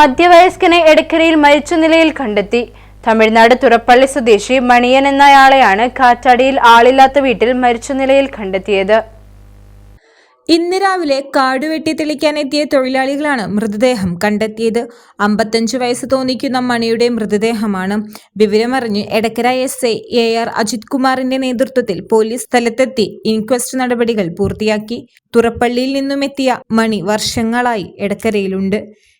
മധ്യവയസ്കനെ എടക്കരയിൽ മരിച്ച നിലയിൽ കണ്ടെത്തി. തമിഴ്നാട് തുറപ്പള്ളി സ്വദേശി മണിയൻ എന്നയാളെയാണ് കാറ്റാടിയിൽ ആളില്ലാത്ത വീട്ടിൽ മരിച്ച നിലയിൽ കണ്ടെത്തിയത്. ഇന്ന് രാവിലെ കാടുവെട്ടി തെളിക്കാനെത്തിയ തൊഴിലാളികളാണ് മൃതദേഹം കണ്ടെത്തിയത്. അമ്പത്തഞ്ച് വയസ്സ് തോന്നിക്കുന്ന മണിയുടെ മൃതദേഹമാണ്. വിവരമറിഞ്ഞ് Edakkara S A R Ajith കുമാറിന്റെ നേതൃത്വത്തിൽ പോലീസ് സ്ഥലത്തെത്തി ഇൻക്വസ്റ്റ് നടപടികൾ പൂർത്തിയാക്കി. തുറപ്പള്ളിയിൽ നിന്നുമെത്തിയ മണി വർഷങ്ങളായി എടക്കരയിലുണ്ട്.